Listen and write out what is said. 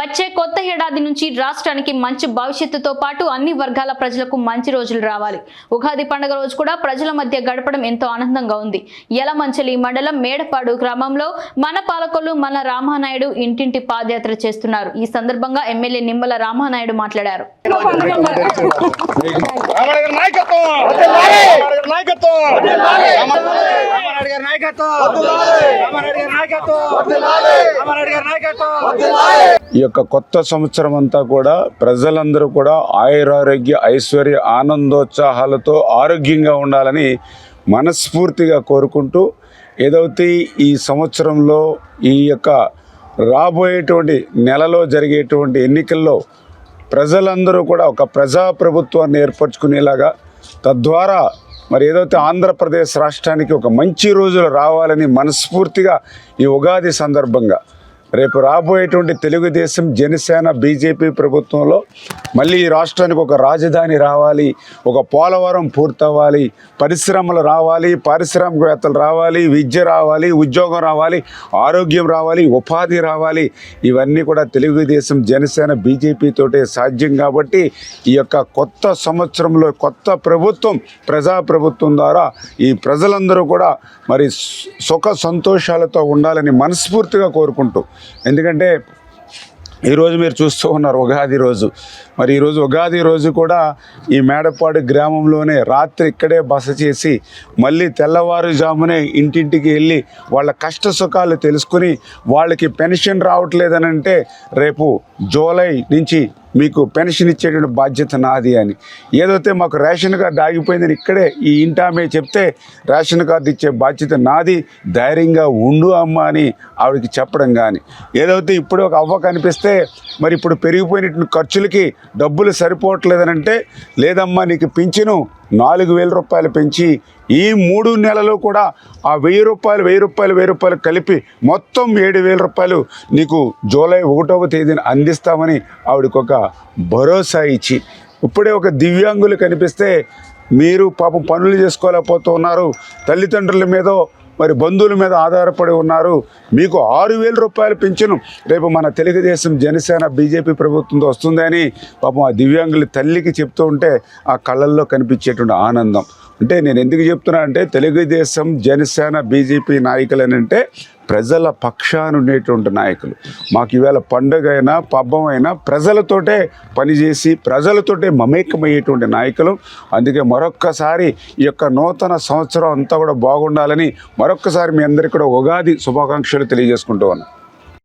వచ్చే కొత్త ఏడాది నుంచి రాష్ట్రానికి మంచి భవిష్యత్తుతో పాటు అన్ని వర్గాల ప్రజలకు మంచి రోజులు రావాలి. ఉగాది పండుగ రోజు కూడా ప్రజల మధ్య గడపడం ఎంతో ఆనందంగా ఉంది. యలమంచలి మండలం మేడపాడు గ్రామంలో మన పాలకులు మన రామానాయుడు ఇంటింటి పాదయాత్ర చేస్తున్నారు. ఈ సందర్భంగా ఎమ్మెల్యే నిమ్మల రామానాయుడు మాట్లాడారు. నాయకత్వం! నాయకత్వం. నాయకత్వం. గారి నాయకత్వం. ఈ యొక్క కొత్త సంవత్సరం అంతా కూడా ప్రజలందరూ కూడా ఆయురారోగ్య ఐశ్వర్య ఆనందోత్సాహాలతో ఆరోగ్యంగా ఉండాలని మనస్ఫూర్తిగా కోరుకుంటూ ఏదైతే ఈ సంవత్సరంలో ఈ యొక్క రాబోయేటువంటి నెలలో జరిగేటువంటి ఎన్నికల్లో ప్రజలందరూ కూడా ఒక ప్రజాప్రభుత్వాన్ని ఏర్పరచుకునేలాగా తద్వారా మరి ఏదైతే ఆంధ్రప్రదేశ్ రాష్ట్రానికి ఒక మంచి రోజులు రావాలని మనస్ఫూర్తిగా ఈ ఉగాది సందర్భంగా రేపు రాబోయేటువంటి తెలుగుదేశం జనసేన బీజేపీ ప్రభుత్వంలో మళ్ళీ ఈ రాష్ట్రానికి ఒక రాజధాని రావాలి ఒక పోలవరం పూర్తవ్వాలి పరిశ్రమలు రావాలి పారిశ్రామికవేత్తలు రావాలి విద్య రావాలి ఉద్యోగం రావాలి ఆరోగ్యం రావాలి ఉపాధి రావాలి. ఇవన్నీ కూడా తెలుగుదేశం జనసేన బీజేపీతోటే సాధ్యం కాబట్టి ఈ యొక్క కొత్త సంవత్సరంలో కొత్త ప్రభుత్వం ప్రజాప్రభుత్వం ద్వారా ఈ ప్రజలందరూ కూడా మరి సుఖ సంతోషాలతో ఉండాలని మనస్ఫూర్తిగా కోరుకుంటూ ఎందుకంటే ఈరోజు మీరు చూస్తూ ఉన్నారు ఉగాది రోజు. మరి ఈరోజు ఉగాది రోజు కూడా ఈ మేడపాడు గ్రామంలోనే రాత్రి ఇక్కడే బస చేసి మళ్ళీ తెల్లవారుజామునే ఇంటింటికి వెళ్ళి వాళ్ళ కష్ట సుఖాలు తెలుసుకుని వాళ్ళకి పెన్షన్ రావట్లేదని అంటే రేపు జూలై నుంచి మీకు పెన్షన్ ఇచ్చేటువంటి బాధ్యత నాది అని. ఏదైతే మాకు రేషన్ కార్డు ఆగిపోయిందని ఇక్కడే ఈ ఇంటామే చెప్తే రేషన్ కార్డు ఇచ్చే బాధ్యత నాది ధైర్యంగా ఉండు అమ్మ అని ఆవిడకి చెప్పడం కానీ. ఏదైతే ఇప్పుడు ఒక అవ్వ కనిపిస్తే మరి ఇప్పుడు పెరిగిపోయినటువంటి ఖర్చులకి డబ్బులు సరిపోవట్లేదని అంటే లేదమ్మా నీకు పింఛను నాలుగు వేల రూపాయలు పెంచి ఈ మూడు నెలలు కూడా ఆ వెయ్యి రూపాయలు వెయ్యి రూపాయలు వెయ్యి రూపాయలు కలిపి మొత్తం ఏడు వేల రూపాయలు నీకు జూలై ఒకటవ తేదీన అందిస్తామని ఆవిడకి ఒక భరోసా ఇచ్చి ఇప్పుడే ఒక దివ్యాంగులు కనిపిస్తే మీరు పాపం పనులు చేసుకోలేకపోతున్నారు. తల్లిదండ్రుల మీదో మరి బంధువుల మీద ఆధారపడి ఉన్నారు. మీకు ఆరు వేల రూపాయలు పెంచను రేపు మన తెలుగుదేశం జనసేన బీజేపీ ప్రభుత్వంతో వస్తుందని పాపం ఆ దివ్యాంగుల తల్లికి చెప్తూ ఉంటే ఆ కళ్ళల్లో కనిపించేటువంటి ఆనందం. అంటే నేను ఎందుకు చెప్తున్నా అంటే తెలుగుదేశం జనసేన బీజేపీ నాయకులు అని అంటే ప్రజల పక్షాన ఉండేటువంటి నాయకులు. మాకు ఈవేళ పండుగ అయినా పబ్బం అయినా ప్రజలతోటే పనిచేసి ప్రజలతోటే మమేకమయ్యేటువంటి నాయకులు. అందుకే మరొక్కసారి ఈ యొక్క నూతన సంవత్సరం అంతా కూడా బాగుండాలని మరొక్కసారి మీ అందరికీ కూడా ఉగాది శుభాకాంక్షలు తెలియజేసుకుంటూ ఉన్నాను.